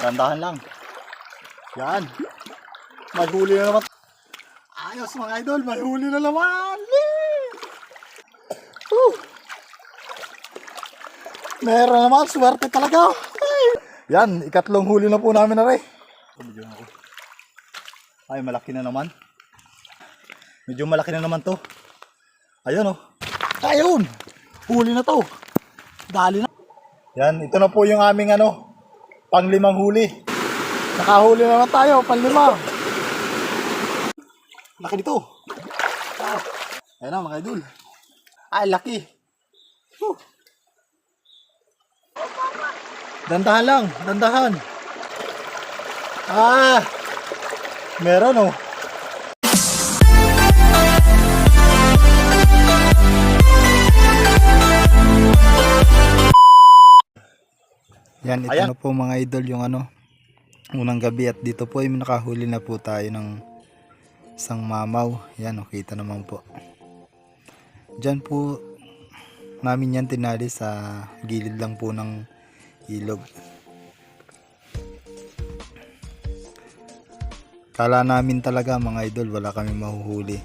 Randahan lang. Yan. May huli na naman. Ayos mga idol, may huli na naman. Woo! Meron naman, swerte talaga. Yan, ikatlong huli na po namin na rin. Ay, malaki na naman. Medyo malaki na naman to. Ayun oh. Ayun! Huli na to. Dali na. Yan, ito na po yung aming ano, panglimang huli. Nakahuli na naman tayo, panglima. Laki nito. Ah, Ayan na mga idol. Ay, laki. Whew. Dandahan lang, dandahan. Ah, meron oh. Yan, ito Ayan. na po mga idol yung ano, unang gabi at dito po ay nakahuli na po tayo ng isang mamaw. Yan, oh, kita naman po. Diyan po namin yan tinali sa gilid lang po ng ilog. Kala namin talaga mga idol wala kami mahuhuli.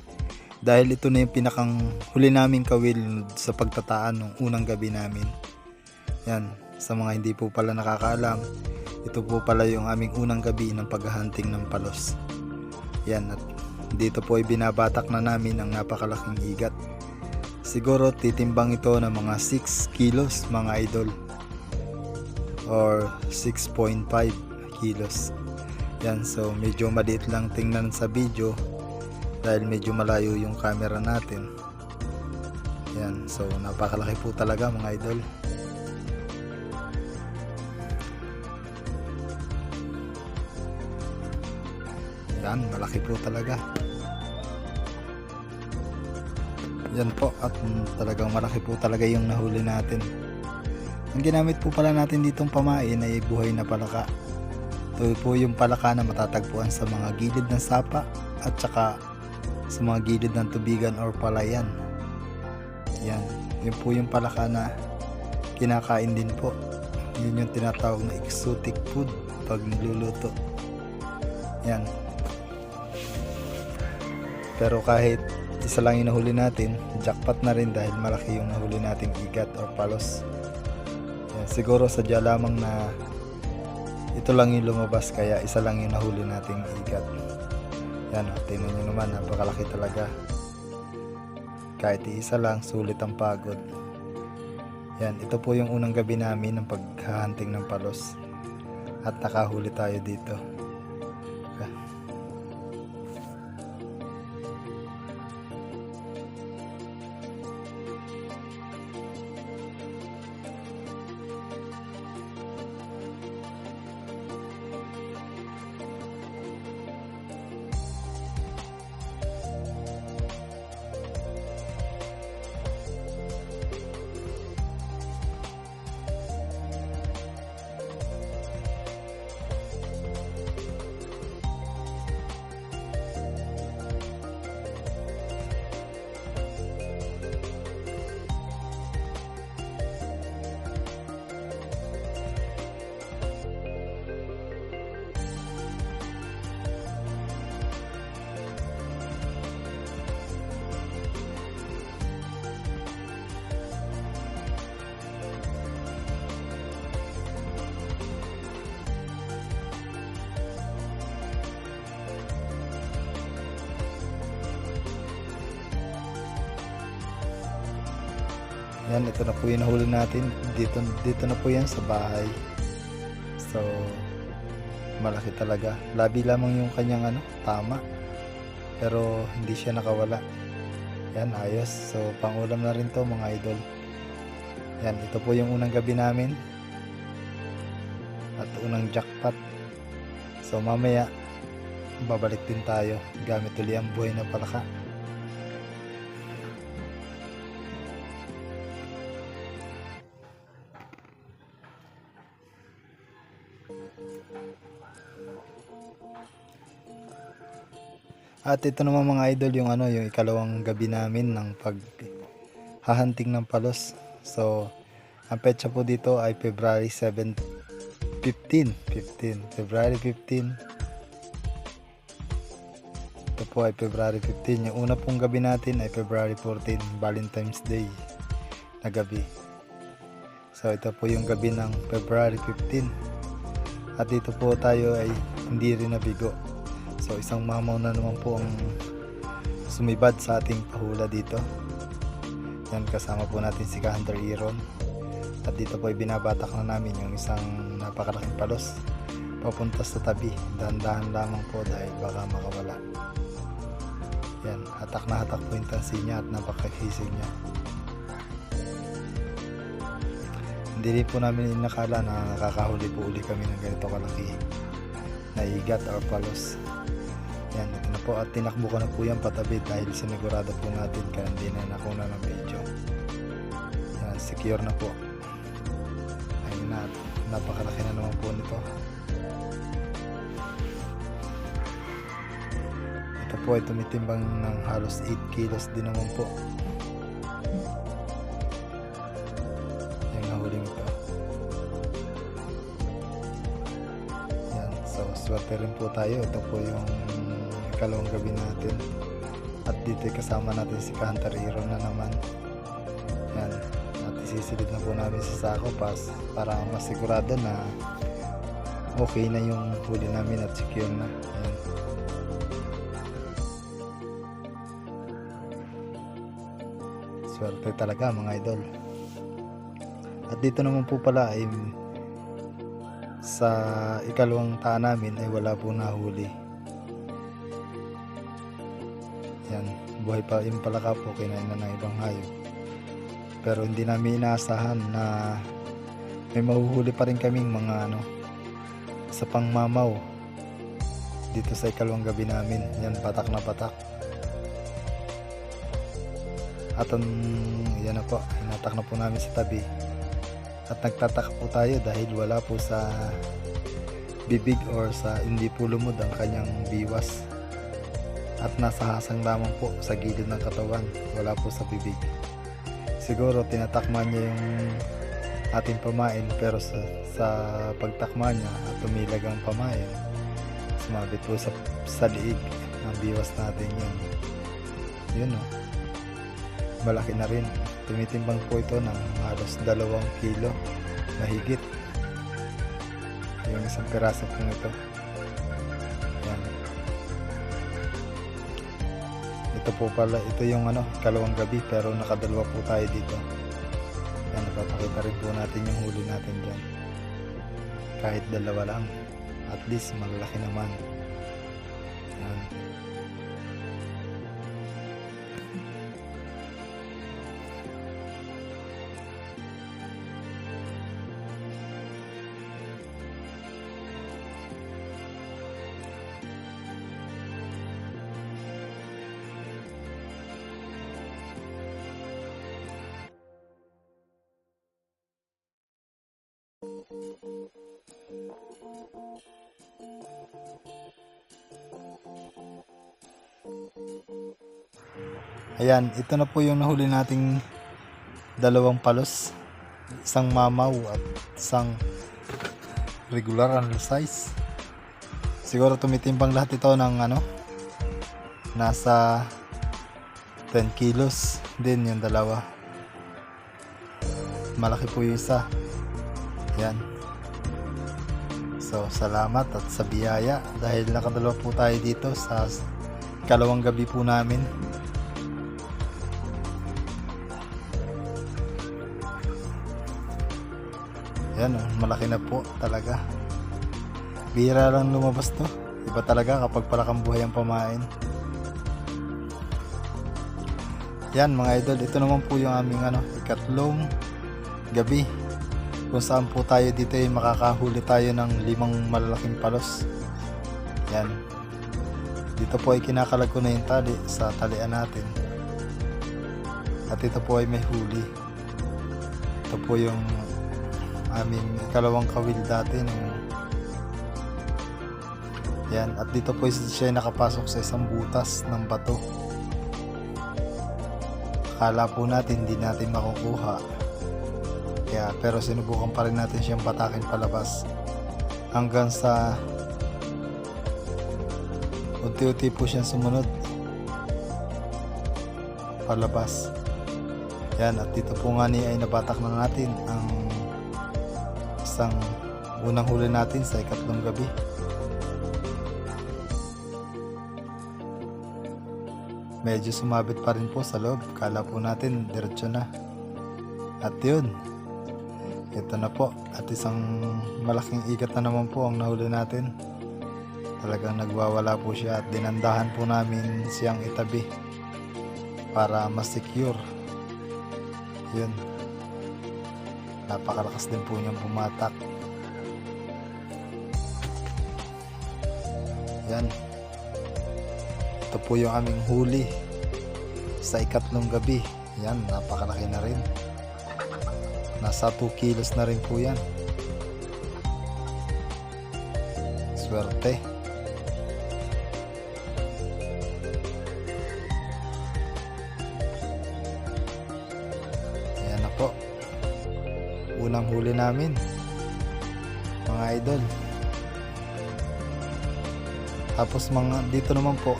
Dahil ito na yung pinakang huli namin kawil sa pagtataan ng unang gabi namin. Yan, sa mga hindi po pala nakakaalam, ito po pala yung aming unang gabi ng paghahunting ng palos. Yan, at dito po ay binabatak na namin ang napakalaking igat. Siguro titimbang ito ng mga 6 kilos mga idol. Or 6.5 kilos. Yan, so medyo maliit lang tingnan sa video dahil medyo malayo yung camera natin. Yan, so napakalaki po talaga mga idol. Yan, malaki po talaga. Yan po, at talagang malaki po talaga yung nahuli natin. Ang ginamit po pala natin ditong pamain ay buhay na palaka. Ito po yung palaka na matatagpuan sa mga gilid ng sapa at saka sa mga gilid ng tubigan or palayan. Yan, yun po yung palaka na kinakain din po. Yun yung tinatawag na exotic food pag niluluto. Yan, pero kahit isa lang yung nahuli natin, jackpot na rin dahil malaki yung nahuli nating igat or palos. Yan, siguro sadya lamang na ito lang yung lumabas kaya isa lang yung nahuli nating igat. Yan, oh, tingnan nyo naman, napakalaki talaga. Kahit isa lang, sulit ang pagod. Yan, ito po yung unang gabi namin ng paghahunting ng palos. At nakahuli tayo dito. Yan, ito na po yung nahuli natin. Dito, dito na po yan sa bahay. So, malaki talaga. Labi lamang yung kanyang ano, tama. Pero hindi siya nakawala. Yan, ayos. So, pangulam na rin to mga idol. Yan, ito po yung unang gabi namin. At unang jackpot. So, mamaya, babalik din tayo gamit ulit ang buhay na palaka. At ito naman mga idol yung ano yung ikalawang gabi namin ng pag hahanting ng palos. So ang petsa po dito ay February 7 15. 15. February 15. Ito po ay February 15. Yung una pong gabi natin ay February 14. Valentine's Day na gabi. So ito po yung gabi ng February 15. At dito po tayo ay hindi rin nabigo. So isang mamaw na naman po ang sumibad sa ating pahula dito. Yan kasama po natin si Hunter Iron. At dito po ay binabatak na namin yung isang napakalaking palos papunta sa tabi. Dahan-dahan lamang po dahil baka makawala. Yan, hatak na hatak po yung tansi niya at napakahisig niya. Hindi rin po namin inakala na nakakahuli po uli kami ng ganito kalaki na igat or palos. Po at tinakbo ko na po yan patabi dahil sinigurado po natin kaya hindi na nakuna ng video. Yan, secure na po. Ayun na, napakalaki na naman po nito. Ito po ay tumitimbang ng halos 8 kilos din naman po. Yung nahuling ito. Yan, so swerte rin po tayo. Ito po yung ikalawang gabi natin. At dito kasama natin si Hunter Hero na naman. Yan, at isisilid na po namin sa sako pas para masigurado na okay na yung huli namin at secure na. Yan. Swerte talaga mga idol. At dito naman po pala ay sa ikalawang taan namin ay wala po nahuli. Buhay pa yung palaka po kinain na ng ibang hayop. Pero hindi namin inaasahan na may mahuhuli pa rin kaming mga ano sa pangmamaw dito sa ikalawang gabi namin. Yan, patak na patak. At ang yan na po, hinatak na po namin sa tabi. At nagtataka po tayo dahil wala po sa bibig or sa hindi po lumod ang kanyang biwas. At nasa hasang lamang po sa gilid ng katawan, wala po sa bibig. Siguro tinatakman niya yung ating pamain pero sa, sa pagtakma niya at tumilag ang pamain, sumabit po sa, sa liig ang biwas natin yun. Yun o malaki na rin. Tumitimbang po ito ng halos dalawang kilo mahigit. Yung isang piraso pong ito. Ito po pala, ito yung ano, kalawang gabi pero nakadalawa po tayo dito. Yan, napapakita rin po natin yung huli natin dyan. Kahit dalawa lang, at least malalaki naman. Yan. Ayan, ito na po yung nahuli nating dalawang palos. Isang mamaw at isang regular ano size. Siguro tumitimbang lahat ito ng ano, nasa 10 kilos din yung dalawa. Malaki po yung isa. Yan. So, salamat at sa biyaya dahil nakadalawa po tayo dito sa kalawang gabi po namin. Yan oh, malaki na po talaga. Bira lang lumabas to. Iba talaga kapag palakang buhay ang pamain. Yan mga idol, ito naman po yung aming ano, ikatlong gabi. Kung saan po tayo dito ay makakahuli tayo ng limang malalaking palos. Yan. Dito po ay kinakalag ko na yung tali sa talian natin. At ito po ay may huli. Ito po yung aming ikalawang kawil dati nung yan at dito po siya nakapasok sa isang butas ng bato. Akala po natin hindi natin makukuha. Kaya pero sinubukan pa rin natin siyang patakin palabas. Hanggang sa unti-unti po siyang sumunod palabas. Yan at dito po nga ni ay nabatak na natin ang isang unang huli natin sa ikatlong gabi. Medyo sumabit pa rin po sa loob. Kala po natin diretso na. At yun ito na po. At isang malaking ikat na naman po ang nahuli natin. Talagang nagwawala po siya at dinandahan po namin siyang itabi para mas secure yun napakalakas din po niyang pumatak yan. Ito po yung aming huli sa ikatlong gabi. Yan napakalaki na rin. Nasa 2 kilos na rin po yan. Swerte Unang huli namin. Mga idol. Tapos mga dito naman po,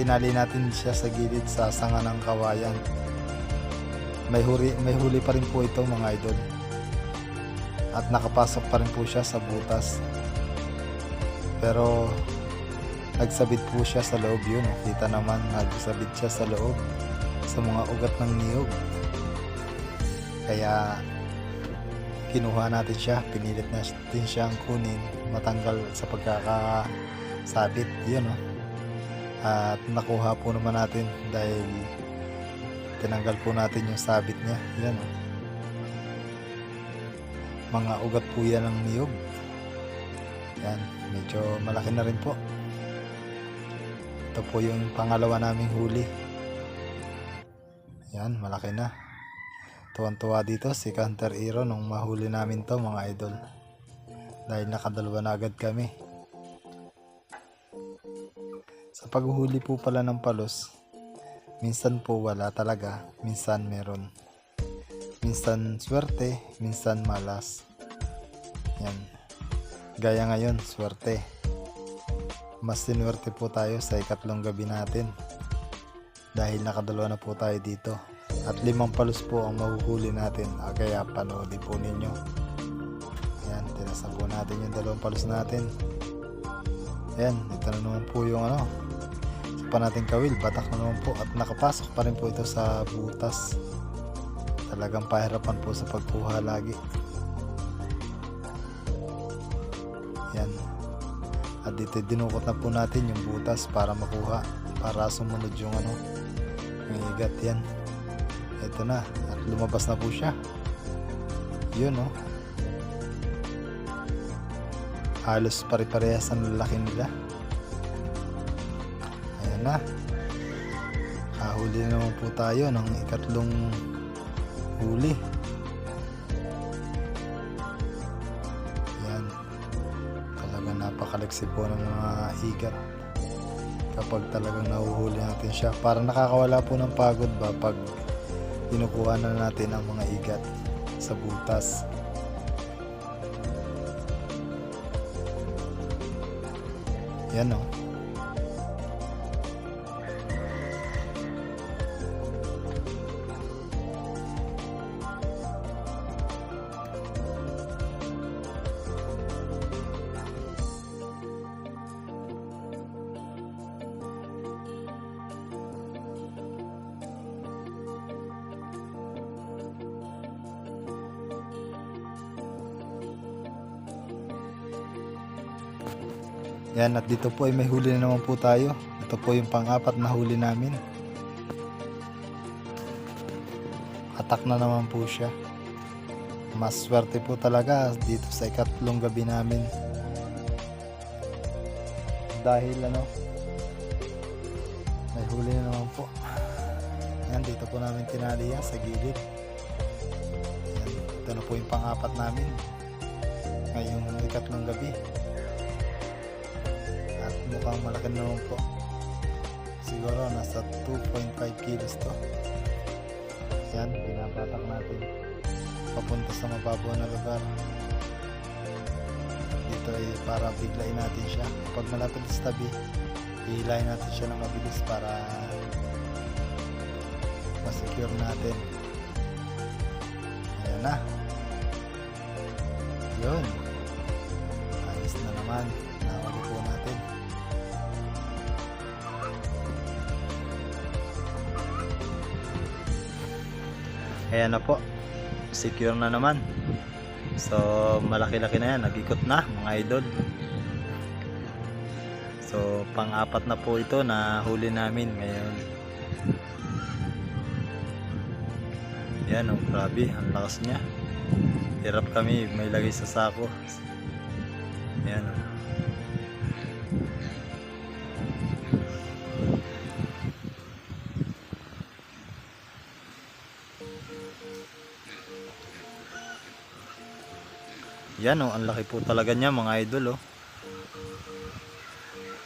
tinali natin siya sa gilid sa sanga ng kawayan. May huli, may huli pa rin po ito mga idol. At nakapasok pa rin po siya sa butas. Pero nagsabit po siya sa loob yun. oh. Kita naman nagsabit siya sa loob sa mga ugat ng niyog. Kaya kinuha natin siya, pinilit natin siyang kunin, matanggal sa pagkakasabit, yun oh. At nakuha po naman natin dahil tinanggal po natin yung sabit niya, yan oh. Mga ugat po yan ng niyog. Yan, medyo malaki na rin po. Ito po yung pangalawa naming huli. Yan, malaki na. Tuwan-tuwa dito si Counter Hero nung mahuli namin to mga idol. Dahil nakadalawa na agad kami. Sa paghuhuli po pala ng palos, minsan po wala talaga, minsan meron. Minsan swerte, minsan malas. Yan. Gaya ngayon, swerte. Mas sinwerte po tayo sa ikatlong gabi natin. Dahil nakadalawa na po tayo dito. At limang palos po ang mahuhuli natin. Ah, Kaya panoodin po ninyo. Ayan, tinasan po natin yung dalawang palos natin. Ayan, ito na naman po yung ano. Sa pa natin kawil, batak na naman po. At nakapasok pa rin po ito sa butas. Talagang pahirapan po sa pagkuha lagi. Ayan. At dito dinukot na po natin yung butas para makuha. Para sumunod yung ano, yung igat yan. Ito na. At lumabas na po siya. Yun oh. Halos pare-parehas ang lalaki nila. Ayan na. Kahuli na naman po tayo ng ikatlong huli. Yan. Talaga napakalagsi po ng mga igat kapag talagang nahuhuli natin siya. Para nakakawala po ng pagod ba pag kinukuha na natin ang mga igat sa butas. Yan o. At dito po ay may huli na naman po tayo. Ito po yung pang-apat na huli namin. Atak na naman po siya. Mas swerte po talaga dito sa ikatlong gabi namin. Dahil ano, may huli na naman po. Yan, dito po namin tinali yan sa gilid. Yan, ito na po yung pang-apat namin. Ngayong ikatlong gabi mukhang na naman po siguro nasa 2.5 kilos to yan binabatak natin papunta sa mababaw na lugar dito ay para biglayin natin siya. Kapag malapit sa tabi, hihilayin natin siya ng mabilis para ma-secure natin. Ayan na. Yun. Ayos na naman. Nakawali po natin. Ayan na po. Secure na naman. So, malaki-laki na yan. Nag-ikot na, mga idol. So, pang-apat na po ito na huli namin ngayon. Yan, oh, grabe. Ang lakas niya. Hirap kami may lagay sa sako. Yan. oh. Yan oh, ang laki po talaga niya mga idol oh.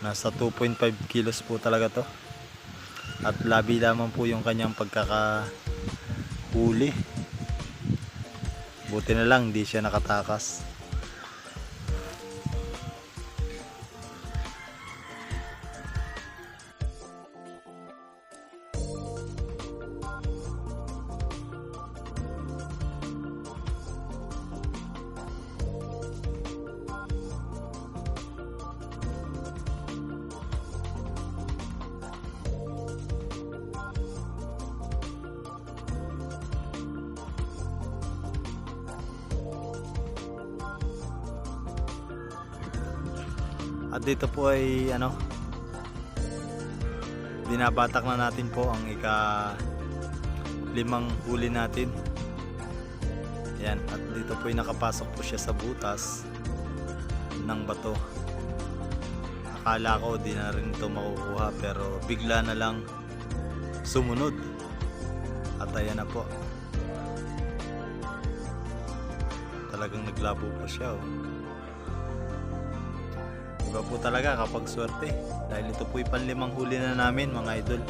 Nasa 2.5 kilos po talaga to. At labi lamang po yung kanyang pagkakahuli. Buti na lang di siya nakatakas. At dito po ay ano binabatak na natin po ang ika limang huli natin. Yan, at dito po ay nakapasok po siya sa butas ng bato. Akala ko di na rin ito makukuha pero bigla na lang sumunod. At ayan na po. Talagang naglabo po siya oh. Iba po talaga kapag swerte. Dahil ito po panlimang huli na namin mga idol.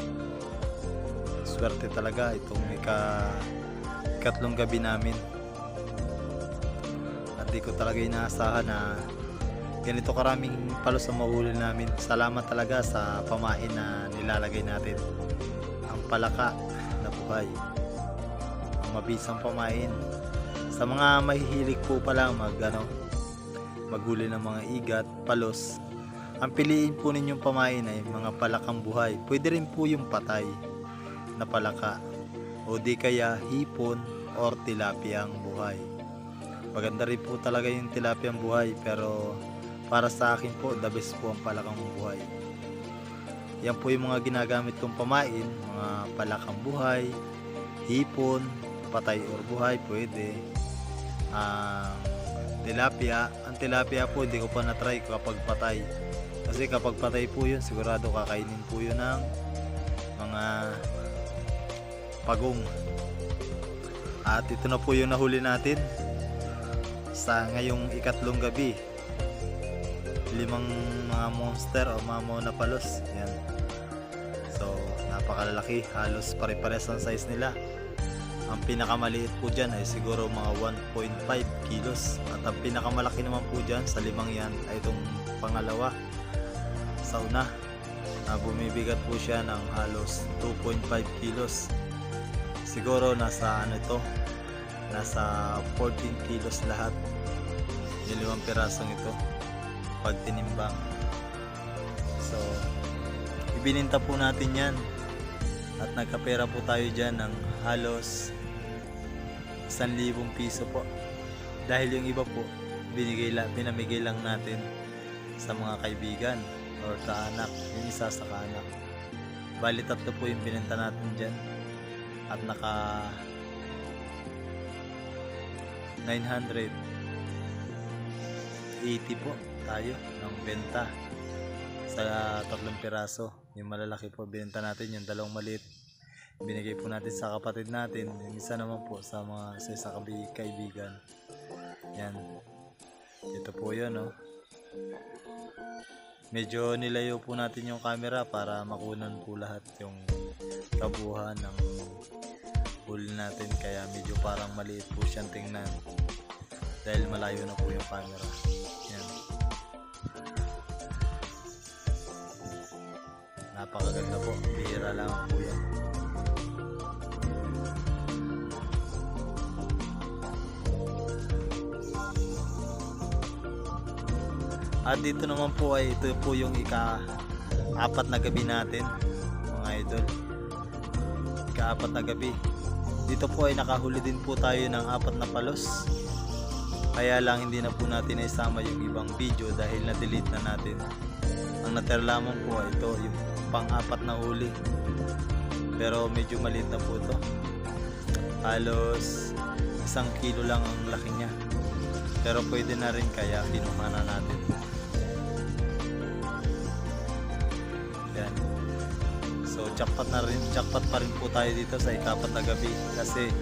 Swerte talaga itong ika ikatlong gabi namin. At di ko talaga inaasahan na ganito karaming palos ang mahuli namin. Salamat talaga sa pamain na nilalagay natin. Ang palaka na buhay. Ang mabisang pamain. Sa mga mahihilig po pala mag ano, maghuli ng mga igat, palos. Ang piliin po ninyong pamain ay mga palakang buhay. Pwede rin po yung patay na palaka o di kaya hipon or tilapiyang buhay. Maganda rin po talaga yung tilapiyang buhay pero para sa akin po the best po ang palakang buhay. Yan po yung mga ginagamit kong pamain, mga palakang buhay, hipon, patay or buhay, pwede. Ang tilapia, ang tilapia po hindi ko pa na-try kapag patay. Kasi kapag patay po yun, sigurado kakainin po yun ng mga pagong. At ito na po yung nahuli natin sa ngayong ikatlong gabi. Limang mga monster o mga monapalos. Yan. So, napakalalaki. Halos pare-pares ang size nila. Ang pinakamaliit po dyan ay siguro mga 1.5 kilos. At ang pinakamalaki naman po dyan sa limang yan ay itong pangalawa. Sa una, na bumibigat po siya ng halos 2.5 kilos. Siguro nasa ano ito, nasa 14 kilos lahat. Yung limang pirasong ito pag tinimbang. So, ibininta po natin yan at nagkapera po tayo dyan ng halos 1,000 piso po. Dahil yung iba po binigay lang, pinamigay lang natin sa mga kaibigan or kaanak yung isa sa kaanak bali tatlo po yung binenta natin dyan. At naka 980 po tayo ng benta sa tatlong piraso. Yung malalaki po binenta natin yung dalawang maliit binigay po natin sa kapatid natin yung isa naman po sa mga sa isa kaibigan. Yan. Ito po yun no medyo nilayo po natin yung camera para makunan po lahat yung tabuhan ng pool natin. Kaya medyo parang maliit po siyang tingnan dahil malayo na po yung camera. Yan. Napakaganda po. Bihira lang po yan At dito naman po ay ito po yung ika-apat na gabi natin mga idol. Ika-apat na gabi. Dito po ay nakahuli din po tayo ng apat na palos. Kaya lang hindi na po natin naisama yung ibang video dahil na-delete na natin. Ang natira lamang po ay ito, yung pang-apat na huli. Pero medyo maliit na po ito. Halos isang kilo lang ang laki niya. Pero pwede na rin kaya kinuha na natin. Jackpot na rin, jackpot pa rin po tayo dito sa ikapat na gabi kasi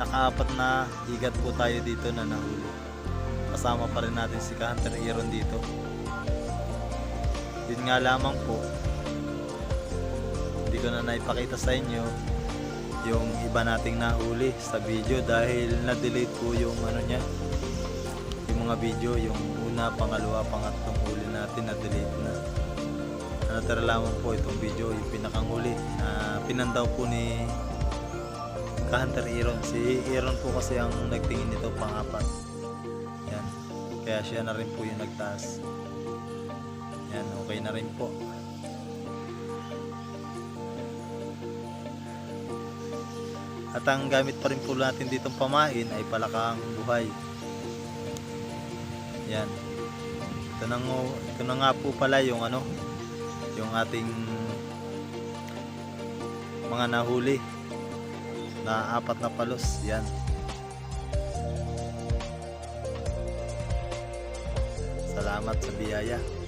nakaapat na higat po tayo dito na nahuli. Kasama pa rin natin si Hunter Aaron dito. Yun nga lamang po, hindi ko na naipakita sa inyo yung iba nating nahuli sa video dahil na-delete po yung ano niya yung mga video yung una, pangalawa, pangatlong huli natin na ang natira lamang po itong video yung pinakang huli na pinandaw po ni Ka-Hunter Aaron si Aaron po kasi ang nagtingin nito pang-apat. Yan. Kaya siya na rin po yung nagtaas. Yan okay na rin po. At ang gamit pa rin po natin ditong pamain ay palakang buhay. Yan. Ito na, ito na nga po pala yung ano, yung ating mga nahuli na apat na palos. Yan. Salamat sa biyaya.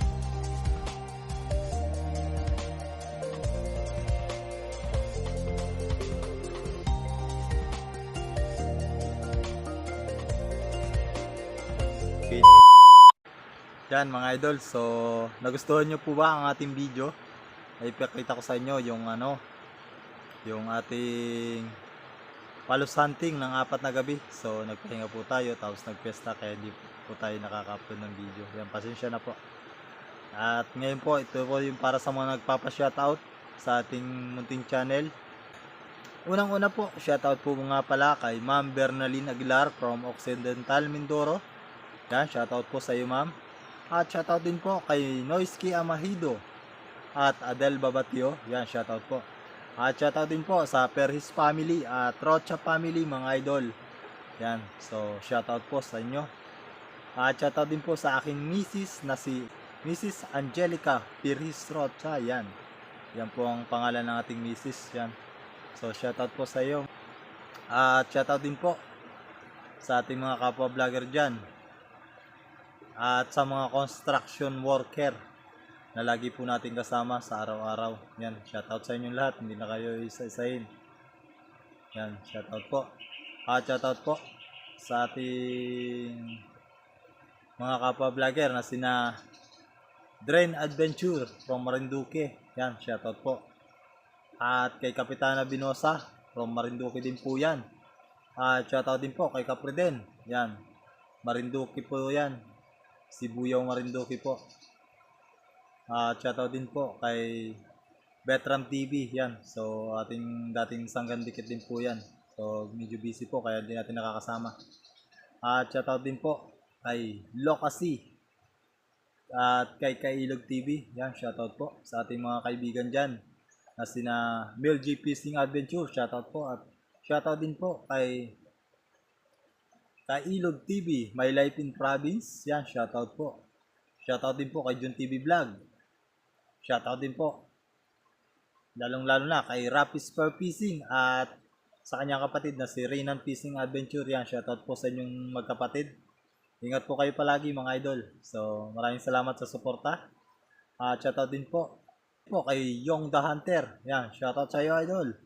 Yan mga idol, so nagustuhan nyo po ba ang ating video? Ay ipakita ko sa inyo yung ano, yung ating palos hunting ng apat na gabi. So nagpahinga po tayo, tapos nagpesta kaya hindi po tayo nakaka-upload ng video. Yan, pasensya na po. At ngayon po, ito po yung para sa mga nagpapa-shoutout sa ating munting channel. Unang-una po, shoutout po nga pala kay Ma'am Bernalyn Aguilar from Occidental Mindoro. Yan, shoutout po sa iyo ma'am. At shoutout din po kay Noisky Amahido at Adel Babatio. Yan, shoutout po. At shoutout din po sa Perhis family at Rocha family mga idol. Yan, so shoutout po sa inyo. At shoutout din po sa aking misis na si Mrs. Angelica Perhis Rocha. Yan. Yan po ang pangalan ng ating misis. Yan. So shoutout po sa iyo. At shoutout din po sa ating mga kapwa vlogger dyan at sa mga construction worker na lagi po natin kasama sa araw-araw. Yan, shoutout sa inyong lahat. Hindi na kayo isa-isahin. Yan, shoutout po. At shoutout po sa ating mga kapwa vlogger na sina Drain Adventure from Marinduque. Yan, shoutout po. At kay Kapitana Binosa from Marinduque din po yan. At shoutout din po kay Capriden. Yan, Marinduque po yan. Sibuyaw Marinduque po. At shoutout din po kay Betram TV. Yan. So, ating dating sanggan dikit din po yan. So, medyo busy po kaya hindi natin nakakasama. At shoutout din po kay Locacy. At kay Kailog TV. Yan, shoutout po sa ating mga kaibigan dyan. Na sina Mel G. Fishing Adventure. Shoutout po. At shoutout din po kay Kailog TV, My Life in Province. Yan, shoutout po. Shoutout din po kay Jun TV Vlog. Shoutout din po. Lalong-lalo na kay Rapis Per Fishing at sa kanyang kapatid na si Renan Fishing Adventure. Yan, shoutout po sa inyong magkapatid. Ingat po kayo palagi mga idol. So, maraming salamat sa suporta. At shoutout din po po kay Yong the Hunter. Yan, shoutout sa iyo idol.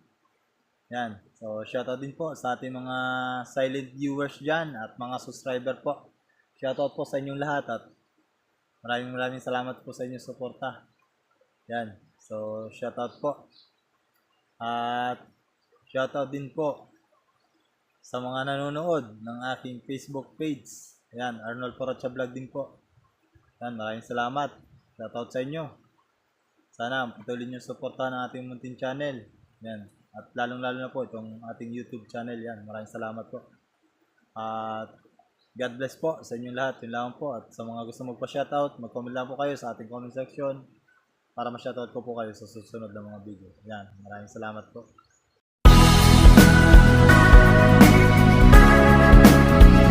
Yan. So, shoutout din po sa ating mga silent viewers dyan at mga subscriber po. Shoutout po sa inyong lahat at maraming maraming salamat po sa inyong suporta. Yan. So, shoutout po. At shoutout din po sa mga nanonood ng aking Facebook page. Yan, Arnold Porocha Vlog din po. Yan, maraming salamat. Shoutout sa inyo. Sana patuloy niyo suportahan ang ating muntin channel. Yan. At lalong-lalo na po itong ating YouTube channel yan. Maraming salamat po. At God bless po sa inyong lahat. Yun lang po. At sa mga gusto magpa-shoutout, mag-comment lang po kayo sa ating comment section para ma-shoutout ko po kayo sa susunod na mga video. Yan. Maraming salamat po.